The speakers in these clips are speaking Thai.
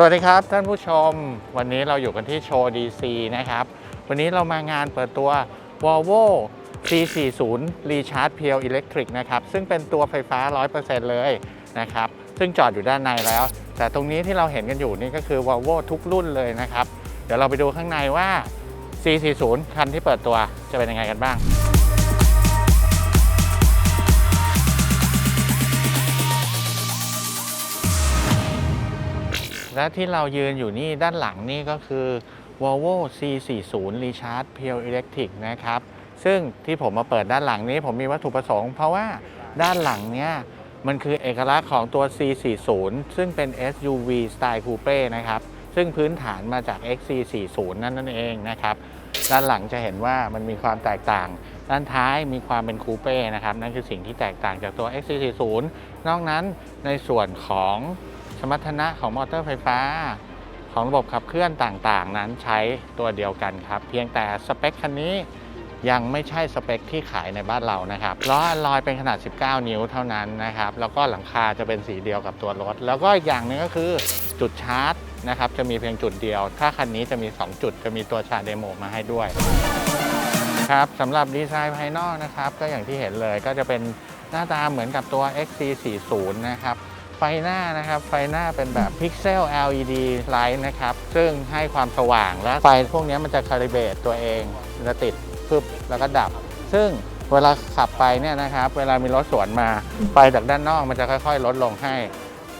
สวัสดีครับท่านผู้ชม วันนี้เราอยู่กันที่โชว์ DC นะครับ วันนี้เรามางานเปิดตัว Volvo C40 Recharge Pure Electric นะครับ ซึ่งเป็นตัวไฟฟ้า 100%เลยนะครับ ซึ่งจอดอยู่ด้านในแล้ว แต่ตรงนี้ที่เราเห็นกันอยู่นี่ก็คือ Volvo ทุกรุ่นเลยนะครับ เดี๋ยวเราไปดูข้างในว่า C40 คันที่เปิดตัวจะเป็นยังไงกันบ้าง และที่เรายืนอยู่นี่ด้านหลังนี่ก็คือ Volvo C40 Recharge Pure Electric นะครับ ซึ่งที่ผมมาเปิดด้านหลังนี้ผมมีวัตถุประสงค์ เพราะว่าด้านหลังเนี่ยมันคือเอกลักษณ์ของตัว C40 ซึ่งเป็น SUV สไตล์ Coupe นะครับ ซึ่งพื้นฐานมาจาก XC40 นั่นนั่นเองนะครับ ด้านหลังจะเห็นว่ามันมีความแตกต่าง ด้านท้ายมีความเป็นคูเป้นะครับ นั่นคือสิ่งที่แตกต่างจากตัว XC40 นอกนั้นในส่วนของ สมรรถนะของมอเตอร์ไฟฟ้า ของระบบขับเคลื่อนต่างๆ นั้นใช้ตัวเดียวกันครับ เพียงแต่สเปคคันนี้ยังไม่ใช่สเปคที่ขายในบ้านเรานะครับล้อลอยเป็นขนาด 19 นิ้วเท่านั้นนะครับ แล้วก็หลังคาจะเป็นสีเดียวกับตัวรถ แล้วก็อีกอย่างหนึงก็คือจุดชาร์จนะครับ จะมีเพียงจุดเดียว ถ้าคันนี้จะมี 2 จุด จะมีตัวชาร์จเดโมมาให้ด้วย ครับสำหรับดีไซน์ภายนอกนะครับ ก็อย่างที่เห็นเลยก็จะเป็นหน้าตาเหมือนกับตัว XC40 นะครับ ไฟหน้านะครับไฟหน้าเป็นแบบ Pixel LED Light นะครับ ซึ่งให้ความสว่างและไฟพวกนี้มันจะคาลิเบตตัวเองจะติดพึบแล้วก็ดับ ซึ่งเวลาขับไปเนี่ยนะครับ เวลามีรถสวนมาไฟจากด้านนอกมันจะค่อย ๆ ลดลงให้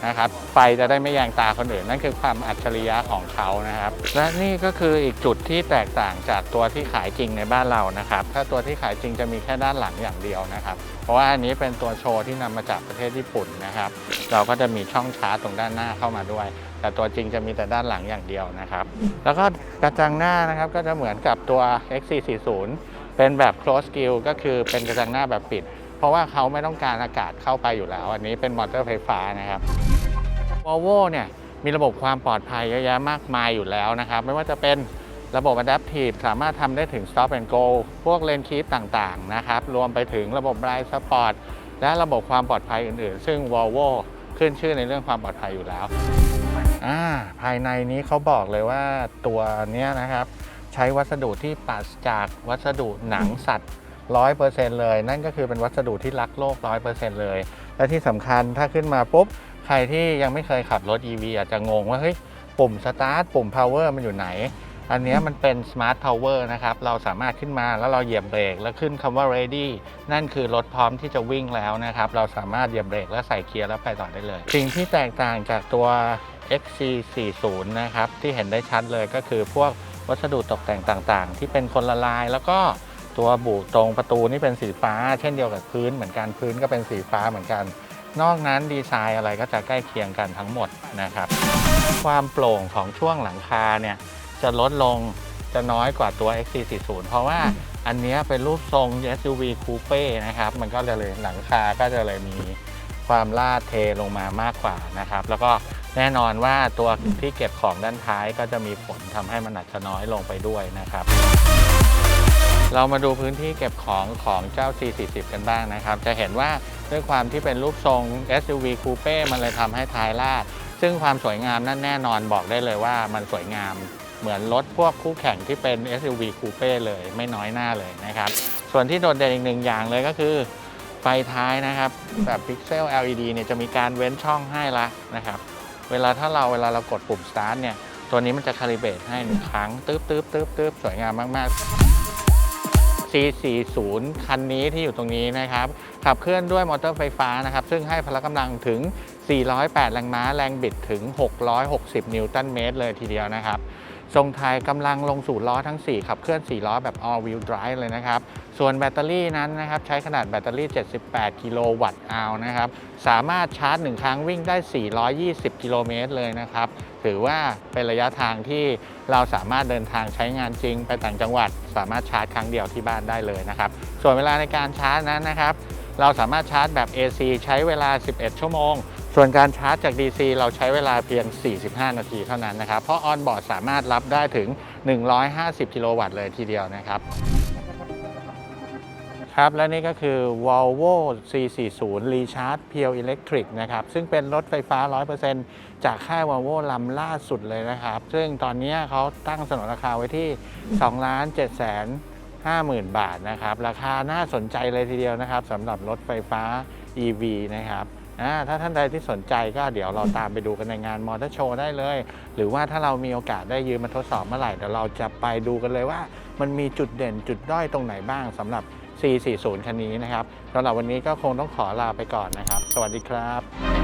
นะครับไฟจะได้ไม่แยงตาคนอื่น นั่นคือความอัจฉริยะของเขานะครับ และนี่ก็คืออีกจุดที่แตกต่างจากตัวที่ขายจริงในบ้านเรานะครับ ถ้าตัวที่ขายจริงจะมีแค่ด้านหลังอย่างเดียวนะครับ เพราะว่าอันนี้เป็นตัวโชว์ที่นำมาจากประเทศญี่ปุ่นนะครับ เราก็จะมีช่องชาร์จตรงด้านหน้าเข้ามาด้วย แต่ตัวจริงจะมีแต่ด้านหลังอย่างเดียวนะครับ แล้วก็กระจังหน้านะครับก็จะเหมือนกับตัว XC40 เป็นแบบ close grill ก็คือเป็นกระจังหน้าแบบปิด เพราะว่าเขาไม่ต้องการอากาศเข้าไปอยู่แล้ว อันนี้เป็นมอเตอร์ไฟฟ้านะครับ Volvo เนี่ยมีระบบความปลอดภัยเยอะแยะมากมายอยู่แล้วนะครับ ไม่ว่าจะเป็นระบบ Adaptive สามารถทำได้ถึง Stop and Go พวกเลนคี p ต่างๆนะครับ รวมไปถึงระบบ Blind Spot และระบบความปลอดภัยอื่นๆ ซึ่ง Volvo ขึ้นชื่อในเรื่องความปลอดภัยอยู่แล้วอ่าภายในนี้เขาบอกเลยว่าตัวนี้นะครับ ใช้วัสดุที่ปราศจากวัสดุหนังสัตว์ 100%เลย นั่นก็คือเป็นวัสดุที่รักโลก 100%เลย และที่สำคัญถ้าขึ้นมาปุ๊บ ใครที่ยังไม่เคยขับรถ EV อาจจะงงว่าเฮ้ยปุ่ม Start ปุ่ม Power มันอยู่ไหน อันนี้มันเป็น Smart Power นะครับ เราสามารถขึ้นมาแล้วเราเหยียบเบรกแล้วขึ้นคำว่า ready นั่นคือรถพร้อมที่จะวิ่งแล้วนะครับ เราสามารถเหยียบเบรกแล้วใส่เกียร์แล้วไปต่อได้เลย สิ่งที่แตกต่างจากตัว XC40 นะครับที่เห็นได้ชัดเลยก็คือพวกวัสดุตกแต่งต่างๆ ที่เป็นคนละลายแล้วก็ ตัวบุตรงประตูนี่เป็นสีฟ้า เช่นเดียวกับพื้นเหมือนกันพื้นก็เป็นสีฟ้าเหมือนกัน นอกนั้นดีไซน์อะไรก็จะใกล้เคียงกันทั้งหมดนะครับ ความโปร่งของช่วงหลังคาเนี่ยจะลดลงจะน้อยกว่าตัว XC40 เพราะว่าอันนี้เป็นรูปทรง SUV Coupe นะครับ มันก็จะเลยหลังคาก็จะเลยมีความลาดเทลงมามากกว่านะครับ แล้วก็แน่นอนว่าตัวที่เก็บของด้านท้ายก็จะมีผลทำให้มันอาจจะน้อยลงไปด้วยนะครับ เรามาดูพื้นที่เก็บของของเจ้า C40 กันบ้างนะครับ จะเห็นว่าด้วยความที่เป็นรูปทรง SUV Coupe มันเลยทำให้ท้ายลาด ซึ่งความสวยงามนั่นแน่นอนบอกได้เลยว่ามันสวยงามเหมือนรถพวกคู่แข่งที่เป็น SUV Coupe เลยไม่น้อยหน้าเลยนะครับ ส่วนที่โดดเด่นอีกหนึ่งอย่างเลยก็คือ ไฟท้ายนะครับแบบ Pixel LED เนี่ยจะมีการเว้นช่องให้ละนะครับ เวลาถ้าเราเวลาเรากดปุ่ม start เนี่ยตัวนี้มันจะคาลิเบรตให้หนึ่งครั้งตึ๊บตึ๊บตึ๊บตึ๊บสวยงามมาก ๆ C40 คันนี้ที่อยู่ตรงนี้นะครับ ขับเคลื่อนด้วยมอเตอร์ไฟฟ้านะครับ ซึ่งให้พละกำลังถึง 408 แรงม้า แรงบิดถึง 660 นิวตันเมตรเลยทีเดียวนะครับทรงไทยกำลังลงสู่ล้อทั้ง 4 ขับเคลื่อน 4 ล้อแบบ all wheel drive เลยนะครับ ส่วนแบตเตอรี่นั้นนะครับใช้ขนาดแบตเตอรี่ 78 กิโลวัตต์อาวนะครับ สามารถชาร์จ 1 ครั้งวิ่งได้ 420 กิโลเมตรเลยนะครับ ถือว่าเป็นระยะทางที่เราสามารถเดินทางใช้งานจริง ไปต่างจังหวัด สามารถชาร์จครั้งเดียวที่บ้านได้เลยนะครับ ส่วนเวลาในการชาร์จนั้นนะครับ เราสามารถชาร์จแบบ AC ใช้เวลา 11 ชั่วโมง ส่วนการชาร์จจาก DC เราใช้เวลาเพียง 45 นาทีเท่านั้นนะครับ เพราะออนบอร์ดสามารถรับได้ถึง 150 กิโลวัตต์เลยทีเดียวนะครับ คครับ และนี่ก็คือ Volvo C40 Recharge Pure Electric นะครับ ซึ่งเป็นรถไฟฟ้า 100%จากค่าย Volvo ลำล่าสุดเลยนะครับ ซึ่งตอนนี้เขาตั้งสนนราคาไว้ที่ 2 7 5 0 0 0 0 บาทนะครับ ราคาน่าสนใจเลยทีเดียวนะครับสำหรับรถไฟฟ้า EV นะครับถ้าท่านใดที่สนใจก็เดี๋ยวเราตามไปดูกันในงานมอเตอร์โชว์ได้เลย หรือว่าถ้าเรามีโอกาสได้ยืมมาทดสอบเมื่อไหร่เดี๋ยวเราจะไปดูกันเลยว่า มันมีจุดเด่นจุดด้อยตรงไหนบ้างสำหรับ C40 คันนี้นะครับสำหรับวันนี้ก็คงต้องขอลาไปก่อนนะครับ สวัสดีครับ